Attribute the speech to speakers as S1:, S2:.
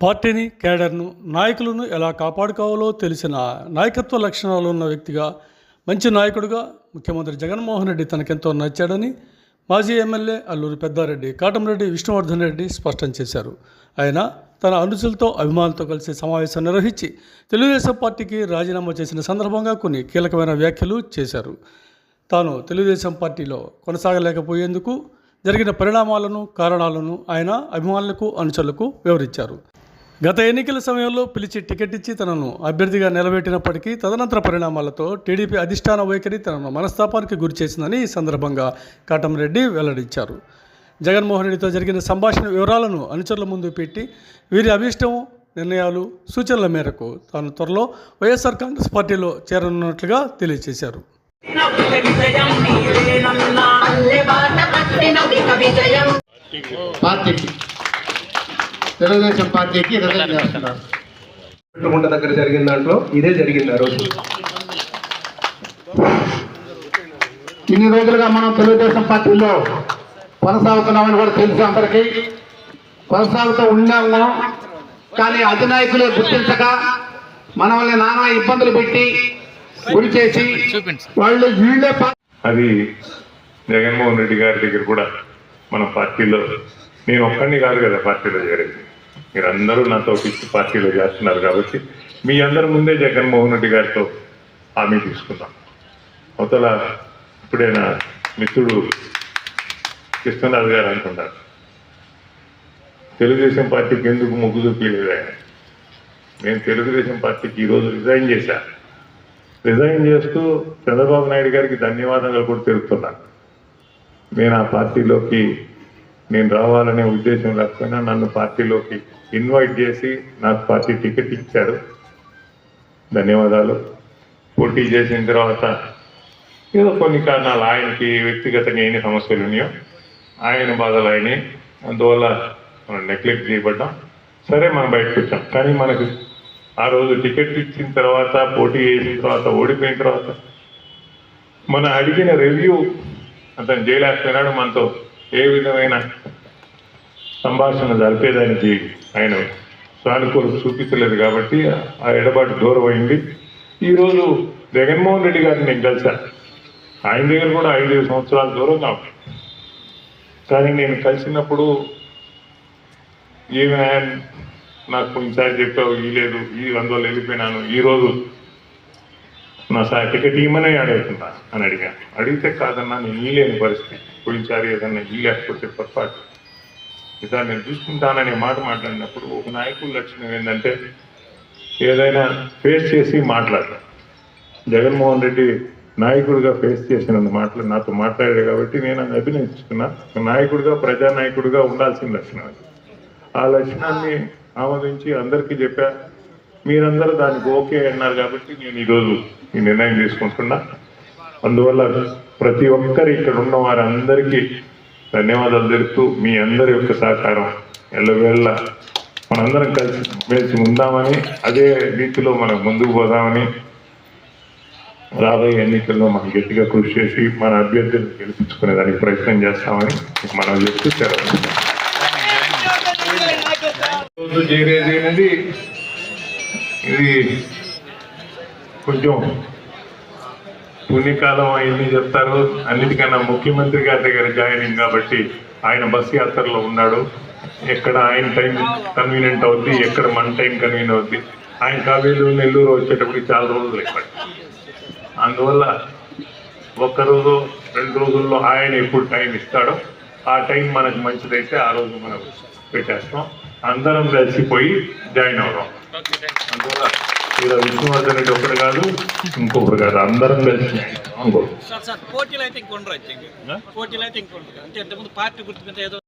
S1: పార్టీని కేడర్ను నాయకులను ఎలా కాపాడుకోవాలో తెలిసిన నాయకత్వ లక్షణాలు ఉన్న వ్యక్తిగా మంచి నాయకుడిగా ముఖ్యమంత్రి జగన్మోహన్ రెడ్డి తనకెంతో నచ్చాడని మాజీ ఎమ్మెల్యే అల్లూరి పెద్దారెడ్డి కాటంరెడ్డి విష్ణువర్ధన్ రెడ్డి స్పష్టం చేశారు. ఆయన తన అనుచరులతో అభిమానులతో కలిసి సమావేశం నిర్వహించి తెలుగుదేశం పార్టీకి రాజీనామా చేసిన సందర్భంగా కొన్ని కీలకమైన వ్యాఖ్యలు చేశారు. తాను తెలుగుదేశం పార్టీలో కొనసాగలేకపోయేందుకు జరిగిన పరిణామాలను కారణాలను ఆయన అభిమానులకు అనుచరులకు వివరించారు. గత ఎన్నికల సమయంలో పిలిచి టికెట్ ఇచ్చి తనను అభ్యర్థిగా నిలబెట్టినప్పటికీ తదనంతర పరిణామాలతో టీడీపీ అధిష్టాన వైఖరి తనను మనస్తాపానికి గురి చేసిందని ఈ సందర్భంగా కాటంరెడ్డి వెల్లడించారు. జగన్మోహన్ రెడ్డితో జరిగిన సంభాషణ వివరాలను అనుచరుల ముందు పెట్టి వీరి అభిష్టం నిర్ణయాలు సూచనల మేరకు తాను త్వరలో వైఎస్ఆర్ కాంగ్రెస్ పార్టీలో చేరనున్నట్లుగా తెలియజేశారు.
S2: పార్టీ తెలుగుదేశం పార్టీకి
S3: గుంట దగ్గర జరిగిన దాంట్లో ఇదే జరిగింది ఆ రోజు?
S2: ఇన్ని రోజులుగా మనం తెలుగుదేశం పార్టీలో కొనసాగుతున్నామని కూడా తెలుసు అందరికీ. కొనసాగుతూ ఉన్నాము. కానీ అధినాయకులే గుర్తించక మనల్ని నానా ఇబ్బందులు పెట్టి గురి చేసి వాళ్ళు వీళ్ళే
S4: అది జగన్మోహన్ రెడ్డి గారి దగ్గర కూడా మన పార్టీలో నేను ఒక్కడిని కాదు కదా పార్టీలో చేరేది. మీరు అందరూ నాతో పిచ్చి పార్టీలో చేస్తున్నారు కాబట్టి మీ అందరి ముందే జగన్మోహన్ రెడ్డి గారితో హామీ తీసుకున్నాం అవతల ఇప్పుడే నా మిత్రుడు కృష్ణరాజు గారు అంటున్నారు. తెలుగుదేశం పార్టీకి ఎందుకు మొగ్గు చూపించలేదు ఆయన? నేను తెలుగుదేశం పార్టీకి ఈరోజు రిజైన్ చేశాను రిజైన్ చేస్తూ చంద్రబాబు నాయుడు గారికి ధన్యవాదాలు కూడా తెలుపుతున్నాను నేను ఆ పార్టీలోకి నేను రావాలనే ఉద్దేశం లేకపోయినా నన్ను పార్టీలోకి ఇన్వైట్ చేసి నాకు పార్టీ టికెట్ ఇచ్చాడు ధన్యవాదాలు. పోటీ చేసిన తర్వాత ఏదో కొన్ని కారణాలు ఆయనకి వ్యక్తిగతంగా ఎన్ని సమస్యలు ఉన్నాయో ఆయన బాధలు అయినాయి. అందువల్ల మనం నెగ్లెక్ట్ చేయబడ్డాం. సరే మనం బయటకు వచ్చాం. కానీ మనకు ఆ రోజు టికెట్ ఇచ్చిన తర్వాత పోటీ చేసిన తర్వాత ఓడిపోయిన తర్వాత మన అడిగిన రివ్యూ అతను చేయలేకపోయినాడు మనతో. ఏ విధమైన సంభాషణ జరిపేదానికి ఆయన సానుకూలత చూపించలేదు కాబట్టి ఆ ఎడబాటు దూరం అయింది ఈరోజు జగన్మోహన్ రెడ్డి గారిని నేను కలిశాను. ఆయన దగ్గర కూడా ఐదు సంవత్సరాల దూరం ఉంది కానీ నేను కలిసినప్పుడు ఈమె నాకు కొన్నిసారి చెప్పావు ఈ లేదు ఈ అందువల్ల వెళ్ళిపోయినాను. ఈ రోజు నా సార్ టికెట్ ఇమ్మనే అడుగుతున్నా అని అడిగాను అడిగితే కాదన్నా నేను ఈ పరిస్థితి. పోయినసారి ఏదన్నా ఈ లేకపోతే పొరపాటు. ఇదా నేను చూసుకుంటాననే మాట మాట్లాడినప్పుడు ఒక నాయకుడి లక్షణం ఏంటంటే ఏదైనా ఫేస్ చేసి మాట్లాడటం జగన్మోహన్ రెడ్డి నాయకుడిగా ఫేస్ చేసిన మాటలు నాతో మాట్లాడాడు కాబట్టి నేను అది అభినందిస్తున్నా. నాయకుడిగా ప్రజానాయకుడిగా ఉండాల్సిన లక్షణం అది. ఆ లక్షణాన్ని ఆమోదించి అందరికీ చెప్పా. మీరందరూ దానికి ఓకే అన్నారు కాబట్టి నేను ఈరోజు ఈ నిర్ణయం తీసుకుంటున్నా. అందువల్ల ప్రతి ఒక్కరు ఇక్కడ ఉన్న వారందరికీ ధన్యవాదాలు తెలుపుతూ మీ అందరి యొక్క సహకారం ఎల్లవేళ్ళ మనందరం కలిసి మెలిసి ఉందామని అదే రీతిలో మనం ముందుకు పోదామని రాబోయే ఎన్నికల్లో మనం గట్టిగా కృషి చేసి మన అభ్యర్థులను గెలిపించుకునే దానికి ప్రయత్నం చేస్తామని మనం చెప్తూ అనేది ఇది కొంచెం పుణ్యకాలం అయింది చెప్తారు. అన్నిటికన్నా ముఖ్యమంత్రి గారి దగ్గర జాయినింగ్ కాబట్టి ఆయన బస్ యాత్రలో ఉన్నాడు. ఎక్కడ ఆయన టైం కన్వీనియంట్ అవుద్ది ఎక్కడ మన టైం కన్వీనియంట్ అవుద్ది. ఆయన కావేలు నెల్లూరు వచ్చేటప్పటికి చాలా రోజులు ఎక్కువ అందువల్ల ఒక్కరోజు రెండు రోజుల్లో ఆయన ఎప్పుడు టైం ఇస్తాడో ఆ టైం మనకు మంచిదైతే ఆ రోజు మనం పెట్టేస్తాం. అందరం కలిసిపోయి జాయిన్ అవుదాం. అందువల్ల ఇలా విష్ణువర్ధన్ రెడ్డి ఒకటి కాదు ఇంకొకరు కాదు అందరం కలిసి
S5: పోటీలు అయితే ఇంకొండరు? పోటీలు అయితే ఇంకొండరు. అంటే ఇంతకుముందు పార్టీ గుర్తు మీద ఏదో